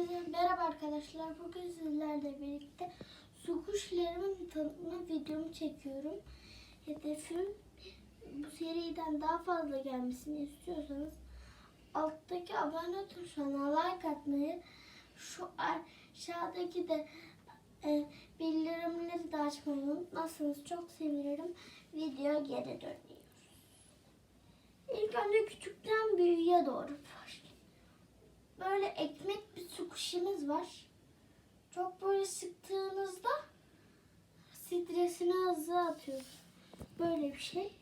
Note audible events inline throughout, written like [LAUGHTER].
Hepinize merhaba arkadaşlar. Bugün sizlerle birlikte su kuşlarımın tanıtma videomu çekiyorum. Hedefim bu seriden daha fazla gelmesini istiyorsanız alttaki abone tuşuna like atmayı, şu aşağıdaki de e, bildirimleri de açmayı unutmazsanız çok sevinirim. Video geri dönüyoruz. İlk önce küçükten büyüğe doğru başlayalım böyle ekmek bir su kuşumuz var. Çok böyle sıktığınızda stresini hızlı atıyor. Böyle bir şey.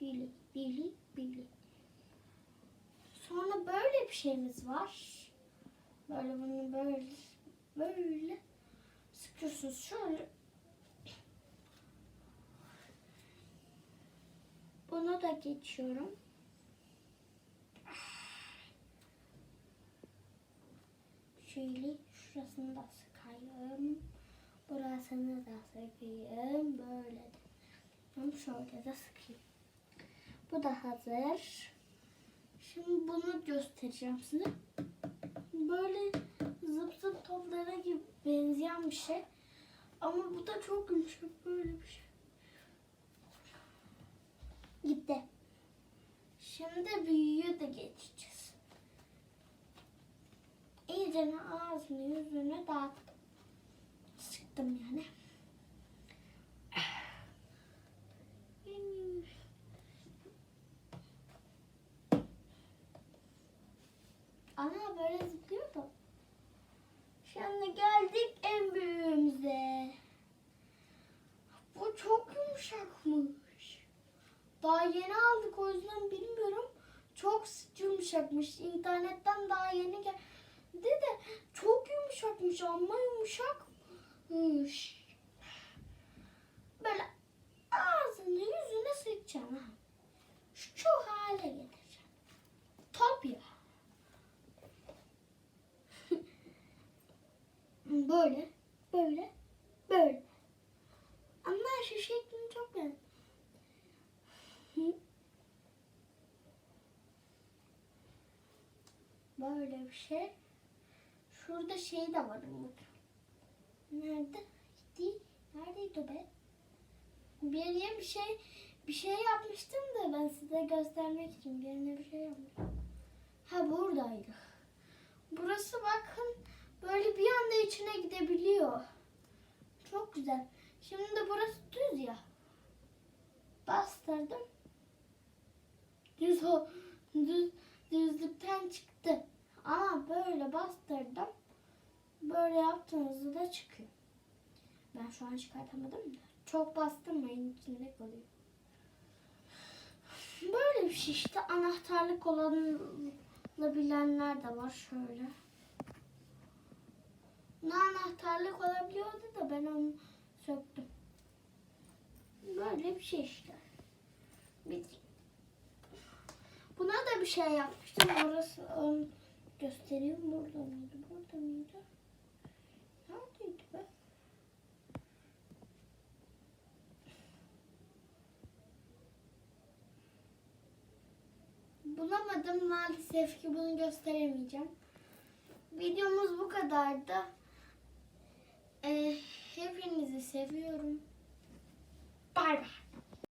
Bili, bili, bili. Sonra böyle bir şeyimiz var. Böyle bunu böyle böyle sıkıyorsunuz şöyle. Bunu da geçiyorum. Şöyle şurasını da sıkayım. Burasını da sıkayım. Böyle de. Şöyle de sıkayım. Bu da hazır. Şimdi bunu göstereceğim size. Böyle zıp zıp toplara gibi benzeyen bir şey. Ama bu da çok yumuşak böyle bir şey. Gitti. Şimdi büyüğü de geçeceğiz. İyice ağzını yüzünü dağıttım. Sıktım yani. Ana böyle zıplıyordu. Şimdi geldik en büyüğümüze. Bu çok yumuşakmış. Daha yeni aldık o yüzden bilmiyorum. Çok yumuşakmış. İnternetten daha yeni geldi de çok yumuşakmış ama yumuşakmış. Böyle ağzını yüzüne sıkacağım. ha. Şu hale getireceğim. Top ya. [LAUGHS] böyle, böyle, böyle. Ama şu şeklini çok beğendim. Böyle bir şey. Şurada şey de var. Nerede? Neredeydi be? Bir yere bir şey bir şey yapmıştım da ben size göstermek için bir yerine bir şey yapmıştım. Ha buradaydı. Burası bakın böyle bir anda içine gidebiliyor. Çok güzel. Şimdi de burası düz ya. Bastırdım. Düz o düz düzlükten çıktı. Ama böyle bastırdım. Böyle yaptığınızda da çıkıyor. Ben şu an çıkartamadım da. Çok bastırmayın içinde kalıyor. Böyle bir şey işte anahtarlık olabilenler de var şöyle. Ne anahtarlık olabiliyordu da ben onu söktüm. Böyle bir şey işte. Buna da bir şey yapmıştım. Orası göstereyim. Burada mıydı? Burada mıydı? Neredeydi be? Bulamadım maalesef ki bunu gösteremeyeceğim. Videomuz bu kadardı. Ee, hepinizi seviyorum. Bay bay.